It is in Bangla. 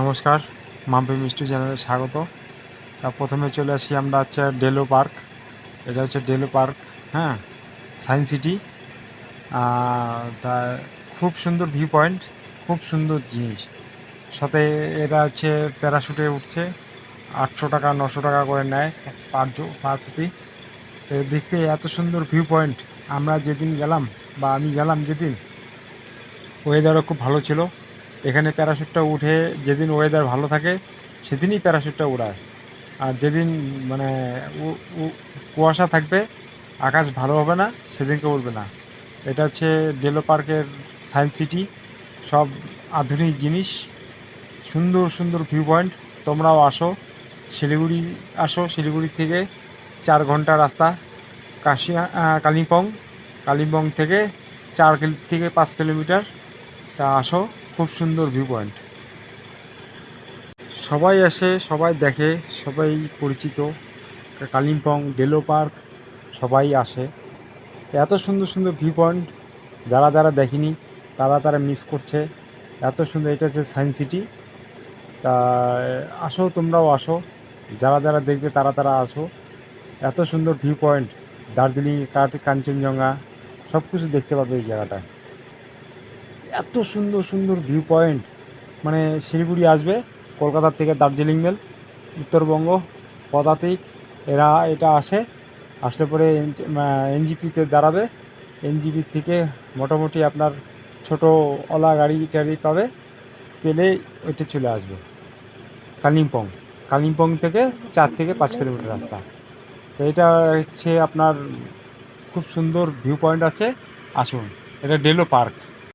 নমস্কার, মাম্পি মিষ্টি চ্যানেলে স্বাগত। তা প্রথমে চলে আসি আমরা হচ্ছে ডেলো পার্ক। এটা হচ্ছে ডেলো পার্ক হ্যাঁ সায়েন্স সিটি। তা খুব সুন্দর ভিউ পয়েন্ট, খুব সুন্দর জিনিস। সাথে এরা হচ্ছে প্যারাশুটে উঠছে, আটশো টাকা, নশো টাকা করে নেয় পার পার প্রতি। দেখতে এত সুন্দর ভিউ পয়েন্ট। আমরা যেদিন গেলাম, বা আমি গেলাম যেদিন ওয়েদারও খুব ভালো ছিল। এখানে প্যারাশুটটা উঠে যেদিন ওয়েদার ভালো থাকে, সেদিনই প্যারাশুটটা উড়ায়। আর যেদিন মানে কুয়াশা থাকবে, আকাশ ভালো হবে না, সেদিনকে উঠবে না। এটা হচ্ছে ডেলো পার্কের সায়েন্স সিটি সব আধুনিক জিনিস, সুন্দর সুন্দর ভিউ পয়েন্ট তোমরাও আসো, শিলিগুড়ি আসো, শিলিগুড়ি থেকে চার ঘণ্টা রাস্তা। কাশিয়া কালিম্পং কালিম্পং থেকে চার থেকে পাঁচ কিলোমিটার। তা আসো। খুব সুন্দর ভিউ পয়েন্ট সবাই আসে, সবাই দেখে, সবাই পরিচিত। কালিম্পং ডেলো পার্ক সবাই আসে। এত সুন্দর সুন্দর ভিউ পয়েন্ট যারা যারা দেখেনি, তারা তারা মিস করছে। এত সুন্দর, এটা হচ্ছে সায়েন্স সিটি তা, আসো, তোমরাও আসো। যারা যারা দেখবে, তারা তারা আসো। এত সুন্দর ভিউ পয়েন্ট দার্জিলিং, কাঠ, কাঞ্চনজঙ্ঘা সব কিছু দেখতে পাবে এই জায়গাটায়। এত সুন্দর সুন্দর ভিউ পয়েন্ট মানে শিলিগুড়ি আসবে, কলকাতার থেকে দার্জিলিং মেল উত্তরবঙ্গ, পদাতিক, এরা এটা আসে, আসলে পরে এনজিপিতে দাঁড়াবে, এনজিপি থেকে মোটামুটি আপনার ছোট ওলা গাড়ি টাড়ি পাবে, পেলে ওইটা চলে আসবে। কালিম্পং কালিম্পং থেকে চার থেকে পাঁচ কিলোমিটার রাস্তা। তো এটা হচ্ছে আপনার খুব সুন্দর ভিউ পয়েন্ট আছে, আসুন। এটা ডেলো পার্ক